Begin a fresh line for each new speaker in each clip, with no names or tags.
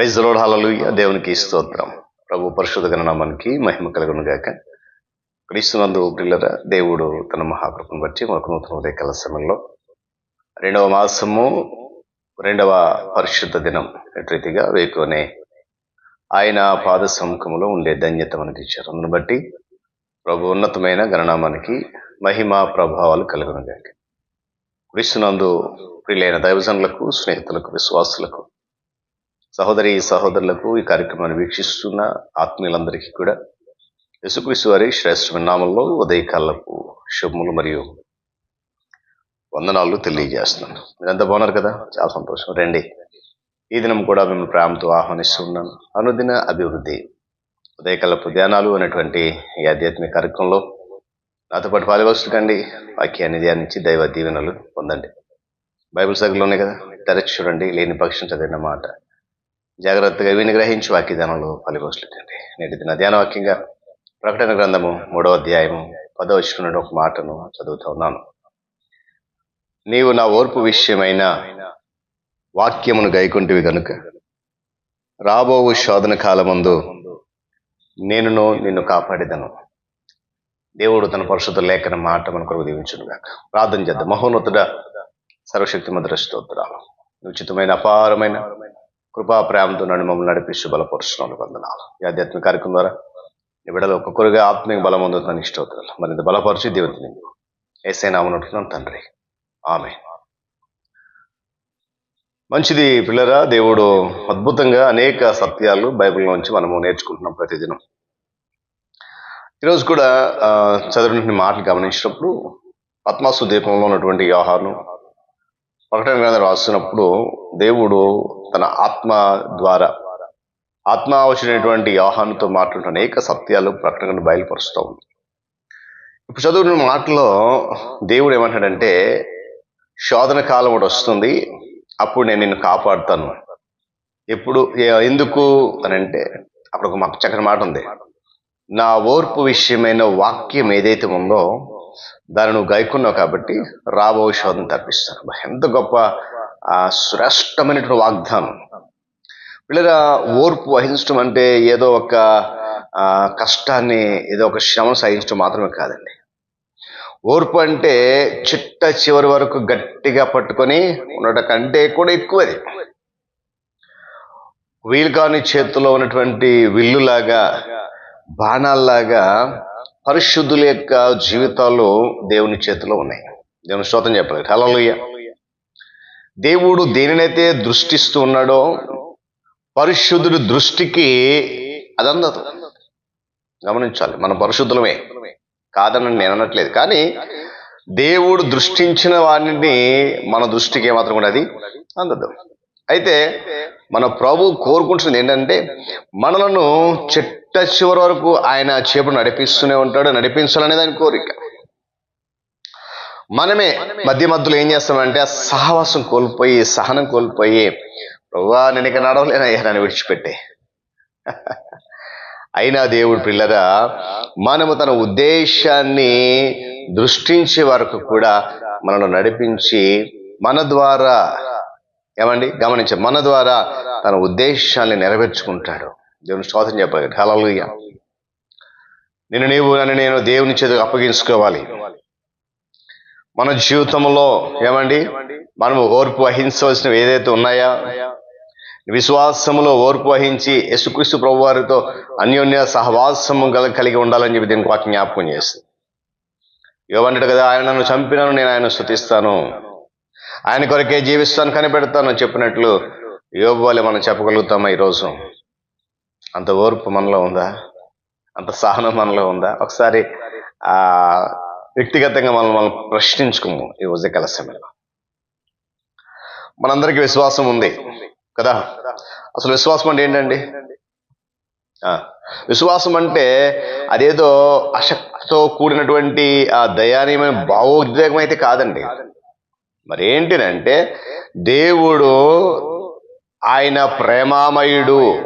Praise load దేవునికి స్తోత్రం. ప్రభు పరిశుద్ధ గణనామానికి మహిమ కలుగునుగాక. క్రీస్తునందు ప్రిల్లర దేవుడు తన మహాకృపను బట్టి మనకు నూతన ఉదయకాల సమయంలో రెండవ మాసము రెండవ పరిశుద్ధ దినం రీతిగా వేకునే ఆయన పాద సముఖంలో ఉండే ధన్యత మనకి ఇచ్చారు. అందును బట్టి ప్రభు ఉన్నతమైన గణనామానికి మహిమ ప్రభావాలు కలుగునుగాక. క్రీస్తునందు ప్రియులైన దైవజనులకు స్నేహితులకు విశ్వాసులకు సహోదరి సహోదరులకు ఈ కార్యక్రమాన్ని వీక్షిస్తున్న ఆత్మీయులందరికీ కూడా యశుక్రీస్తు వారి శ్రేష్ఠమైన నామంలో ఉదయకాలపు శుభములు మరియు వందనాలు తెలియజేస్తున్నాను. మీరంతా బాగున్నారు కదా? చాలా సంతోషం. రండి. ఈ దినం కూడా మేము ప్రేమతో ఆహ్వానిస్తున్నాను. అనుదిన అభివృద్ధి ఉదయకాలపు ధ్యానాలు అనేటువంటి ఈ ఆధ్యాత్మిక కార్యక్రమంలో నాతో పాటు పాలుగొస్తుండీ వాక్యాన్ని ధ్యానించి దైవ దీవెనలు పొందండి. బైబిల్ సగలు ఉన్నాయి కదా? తెరచి చూడండి. లేని పక్షం చదివిన మాట. జాగ్రత్తగా విని గ్రహించి వాక్యదానంలో ధ్యానంలో నేటి దిన ధ్యాన వాక్యంగా ప్రకటన గ్రంథము మూడవ అధ్యాయము పదవ నుండి ఒక మాటను చదువుతూ ఉన్నాను. నీవు నా ఓర్పు విషయమైన వాక్యమును గైకుంటివి గనుక రాబోవు శోధన కాలమందు నేనును నిన్ను కాపాడేదను. దేవుడు తన పరిశుద్ధ లేఖన మాట మన కొరకు దీవించుడుగాక ప్రార్థన చేద్దాం. మహోన్నతుడ సర్వశక్తి మధుర స్తోత్రాలు ఉచితమైన అపారమైన కృపా ప్రేమతో నన్ను మమ్మల్ని నడిపిస్తూ బలపరుస్తున్నాను వందనాలు. ఈ ఆధ్యాత్మిక కార్యక్రమం ద్వారా ఈ ఒక్కొక్కరుగా ఆత్మీయ బలం పొందుతున్నాను మరి మరింత బలపరిచి దేవుని ఏసై నామనుంటున్నాను తండ్రి. ఆమె మంచిది పిల్లరా దేవుడు అద్భుతంగా అనేక సత్యాలు బైబిల్లో నుంచి మనము నేర్చుకుంటున్నాం ప్రతిదినం. ఈరోజు కూడా ఆ, మాటలు గమనించినప్పుడు పద్మాసు దీపంలో ఉన్నటువంటి వ్యవహారం ప్రకటన గ్రంథం రాస్తున్నప్పుడు దేవుడు తన ఆత్మ ద్వారా ఆత్మ వచ్చినటువంటి యోహానుతో మాట్లాడుతున్న అనేక సత్యాలు ప్రకటన గ్రంథం బయలుపరుస్తూ ఉంది. ఇప్పుడు చదువుకున్న మాటలో దేవుడు ఏమంటాడంటే శోధన కాలం ఒకటి వస్తుంది అప్పుడు నేను నిన్ను కాపాడుతాను. ఎప్పుడు ఎందుకు అని అంటే అక్కడ ఒక మాకు చక్కని మాట ఉంది. నా ఓర్పు విషయమైన వాక్యం ఏదైతే ఉందో దాన్ని నువ్వు గైకున్నావు కాబట్టి రాబో శోధన తప్పిస్తాను. ఎంత గొప్ప శ్రేష్టమైనటువంటి వాగ్దానం. పిల్లల ఓర్పు వహించడం అంటే ఏదో ఒక కష్టాన్ని ఏదో ఒక శ్రమ సహించడం మాత్రమే కాదండి. ఓర్పు అంటే చిట్ట చివరి వరకు గట్టిగా పట్టుకొని ఉండటం కంటే కూడా ఎక్కువది. వీలు కాని చేతిలో ఉన్నటువంటి విల్లులాగా బాణాల్లాగా పరిశుద్ధుల యొక్క జీవితాలు దేవుని చేతిలో ఉన్నాయి. దేవుని స్తోత్రం చెప్పలేదు హలోయ దేవుడు దేనినైతే దృష్టిస్తూ ఉన్నాడో పరిశుద్ధుడి దృష్టికి అదందదు. గమనించాలి. మనం పరిశుద్ధులమే. కాదని నేను అనట్లేదు. కానీ దేవుడు దృష్టించిన వాడిని మన దృష్టికి ఏమాత్రం కూడా అది అందదు. అయితే మన ప్రభు కోరుకుంటున్నది ఏంటంటే మనలను చిట్ట చివరి వరకు ఆయన చేపడు నడిపిస్తూనే ఉంటాడు నడిపించాలనే దాని కోరిక. మనమే మధ్య మధ్యలో ఏం చేస్తామంటే ఆ సహవాసం కోల్పోయి సహనం కోల్పోయి ప్రభువా నేను ఇక నడవలేనయ్యా నన్ను విడిచిపెట్టే. అయినా దేవుడు పిల్లరా మనము తన ఉద్దేశాన్ని దృష్టించే వరకు కూడా మనను నడిపించి మన ద్వారా ఏమండి? గమనించ మన ద్వారా తన ఉద్దేశాన్ని నెరవేర్చుకుంటాడు. దేవుని స్తోత్రం చెప్పాలి హల్లెలూయా. నేను నీవు నన్ను నేను దేవుని చేతికి అప్పగించుకోవాలి. మన జీవితంలో ఏమండి? మనము ఓర్పు వహించవలసినవి ఏదైతే ఉన్నాయా విశ్వాసములో ఓర్పు వహించి యశుక్రీస్తు ప్రభు వారితో అన్యోన్య సహవాసము గల కలిగి ఉండాలని చెప్పి దీనికి వాక్యం జ్ఞాపకం చేస్తుంది. ఏమంటాడు కదా ఆయన నన్ను చంపినాను నేను ఆయన స్థుతిస్తాను. ఆయన కొరకే జీవిస్తాను కనిపెడతాను చెప్పినట్లు యోగు మనం చెప్పగలుగుతామా ఈరోజు? అంత ఓర్పు మనలో ఉందా? అంత సహనం మనలో ఉందా? ఒకసారి ఆ వ్యక్తిగతంగా మనం మనం ప్రశ్నించుకోము ఈ ఉదయకాల సమయంలో. మనందరికీ విశ్వాసం ఉంది కదా? అసలు విశ్వాసం అంటే ఏంటండి? ఆ, విశ్వాసం అంటే అదేదో అశక్తితో కూడినటువంటి ఆ దయానీయమైన భావోద్వేగం అయితే కాదండి. మరి ఏంటినంటే దేవుడు ఆయన ప్రేమామయుడు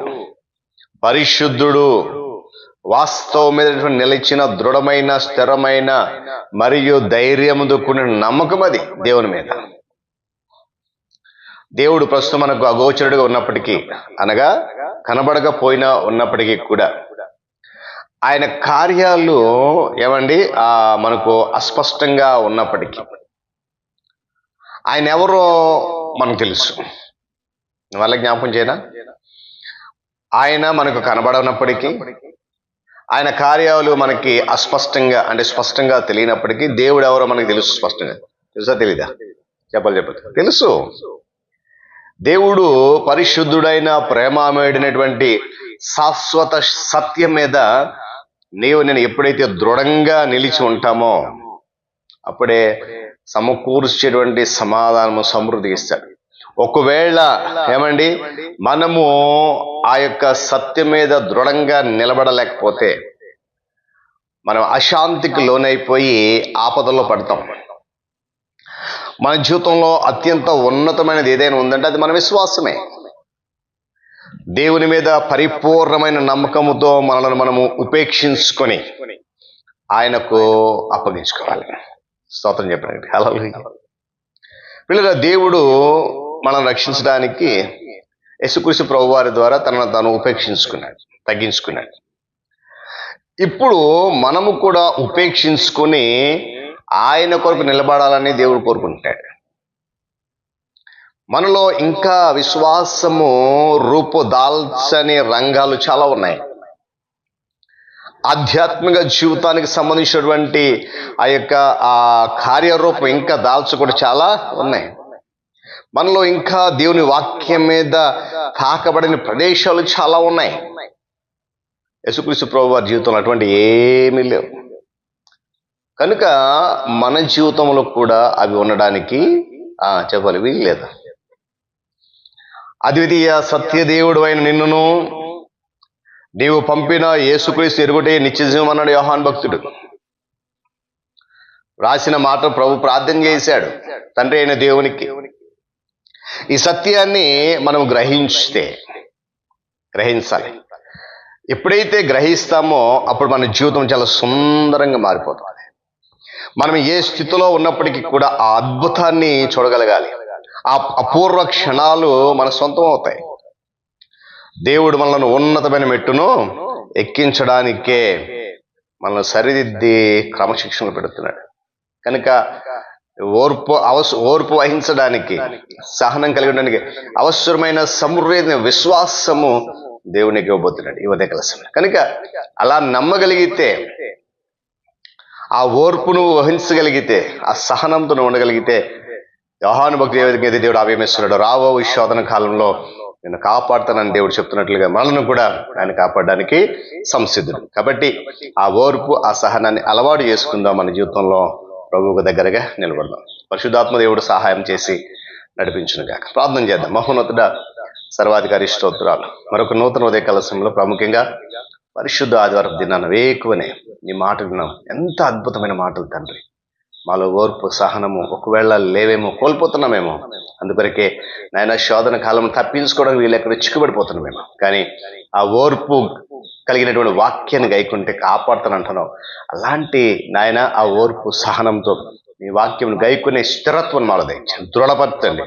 పరిశుద్ధుడు వాస్తవం మీద నిలిచిన దృఢమైన స్థిరమైన మరియు ధైర్యముతో కూడిన నమ్మకం అది దేవుని మీద. దేవుడు ప్రస్తుతం మనకు అగోచరుడుగా ఉన్నప్పటికీ అనగా కనబడకపోయినా ఉన్నప్పటికీ కూడా ఆయన కార్యాలు ఏమండి? ఆ మనకు అస్పష్టంగా ఉన్నప్పటికీ. ఆయన ఎవరో మనకు తెలుసు. వాళ్ళ జ్ఞాపకం చేయనా? ఆయన మనకు కనబడనప్పటికీ ఆయన కార్యాలు మనకి అస్పష్టంగా అంటే స్పష్టంగా తెలియనప్పటికీ దేవుడు ఎవరో మనకు తెలుసు స్పష్టంగా. తెలుసా తెలీదా? చెప్పాలి చెప్పాలి. తెలుసు. దేవుడు పరిశుద్ధుడైన ప్రేమామయుడైనటువంటి శాశ్వత సత్యం మీద నీవు నేను ఎప్పుడైతే దృఢంగా నిలిచి ఉంటామో అప్పుడే సమకూర్చేటువంటి సమాధానము సమృద్ధి ఇస్తాడు. ఒకవేళ ఏమండి? మనము ఆ యొక్క సత్యం మీద దృఢంగా నిలబడలేకపోతే మనం అశాంతికి లోనైపోయి ఆపదలో పడతాం. మన జీవితంలో అత్యంత ఉన్నతమైనది ఏదైనా ఉందంటే అది మన విశ్వాసమే. దేవుని మీద పరిపూర్ణమైన నమ్మకముతో మనల్ని మనము ఉపేక్షించుకొని ఆయనకు అప్పగించుకోవాలి. స్తోత్రం చెప్పండి. హలో పిల్లల దేవుడు మనం రక్షించడానికి యశుకృషి ప్రభు వారి ద్వారా తనను తాను ఉపేక్షించుకున్నాడు తగ్గించుకున్నాడు. ఇప్పుడు మనము కూడా ఉపేక్షించుకొని ఆయన కొరకు నిలబడాలని దేవుడు కోరుకుంటాడు మనలో ఇంకా విశ్వాసము రూపుదాల్చని రంగాలు చాలా ఉన్నాయి. ఆధ్యాత్మిక జీవితానికి సంబంధించినటువంటి ఆ యొక్క ఆ కార్యరూపం ఇంకా దాల్చు కూడా చాలా ఉన్నాయి. మనలో ఇంకా దేవుని వాక్యం మీద తాకబడిన ప్రదేశాలు చాలా ఉన్నాయి. యశుక్రీస్తు ప్రభు వారి జీవితంలో అటువంటి ఏమీ లేవు. కనుక మన జీవితంలో కూడా అవి ఉండడానికి చెప్పాలి వీలు లేదు అద్వితీయ సత్యదేవుడు అయిన నిన్నును నీవు పంపిన యేసుక్రీస్తు ఎరుగుటే నిత్యజీవం అన్నాడు యోహాన్ భక్తుడు. రాసిన మాట ప్రభు ప్రార్థన చేశాడు. తండ్రి అయిన దేవునికి. ఈ సత్యాన్ని మనం గ్రహించితే గ్రహించాలి. ఎప్పుడైతే గ్రహిస్తామో అప్పుడు మన జీవితం చాలా సుందరంగా మారిపోతుంది. మనం ఏ స్థితిలో ఉన్నప్పటికీ కూడా ఆ అద్భుతాన్ని చూడగలగాలి. ఆ అపూర్వ క్షణాలు మన సొంతం అవుతాయి. దేవుడు మనల్ని ఉన్నతమైన మెట్టును ఎక్కించడానికే మనల్ని సరిదిద్ది క్రమశిక్షణ పెడుతున్నాడు. కనుక ఓర్పు అవస ఓర్పు వహించడానికి సహనం కలిగడానికి అవసరమైన సమృద్ధి విశ్వాసము దేవునికి ఇవ్వబోతున్నాడు ఈ ఉదయ కలసం కనుక అలా నమ్మగలిగితే ఆ ఓర్పును వహించగలిగితే ఆ సహనంతో నువ్వు ఉండగలిగితే యోహాను భక్తి ఏ విధంగా దేవుడు ఆవేమిస్తున్నాడు రావో ఈ శోధన కాలంలో నేను కాపాడుతానని దేవుడు చెప్తున్నట్లుగా మనల్ని కూడా ఆయన కాపాడడానికి సంసిద్ధుడు. కాబట్టి ఆ ఓర్పు ఆ సహనాన్ని అలవాటు చేసుకుందాం మన జీవితంలో. ప్రభువుకు దగ్గరగా నిలబడదాం. పరిశుద్ధాత్మ దేవుడు సహాయం చేసి నడిపించును గాక ప్రార్థన చేద్దాం. మహోన్నతుడ సర్వాధికారి స్తోత్రాలు. మరొక నూతన ఉదయ కలశంలో ప్రాముఖ్యంగా పరిశుద్ధ ఆదివారం దినాన వేకువనే నీ మాట విన్నాం. ఎంత అద్భుతమైన మాటలు తండ్రి. మాలో ఓర్పు సహనము ఒకవేళ లేవేమో కోల్పోతున్నామేమో. అందుకొరకే నాయన శోధన కాలం తప్పించుకోవడానికి వీళ్ళు ఎక్కడ చిక్కుబడిపోతున్నామేమో. కానీ ఆ ఓర్పు కలిగినటువంటి వాక్యాన్ని గైకుంటే కాపాడుతానంటున్నావు. అలాంటి నాయన ఆ ఓర్పు సహనంతో మీ వాక్యం గైకునే స్థిరత్వం మాలో దయచండి దృఢపరచండి.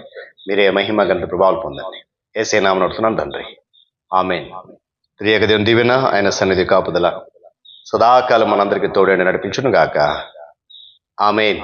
మీరే మహిమ గంట ప్రభావాలు పొందండి. ఏసే నామని అడుగుతున్నాను తండ్రి. ఆమె త్రియక దేవుని దీవెన ఆయన సన్నిధి కాపుదల. సదాకాలం మనందరికీ తోడేండి నడిపించును గాక आमेन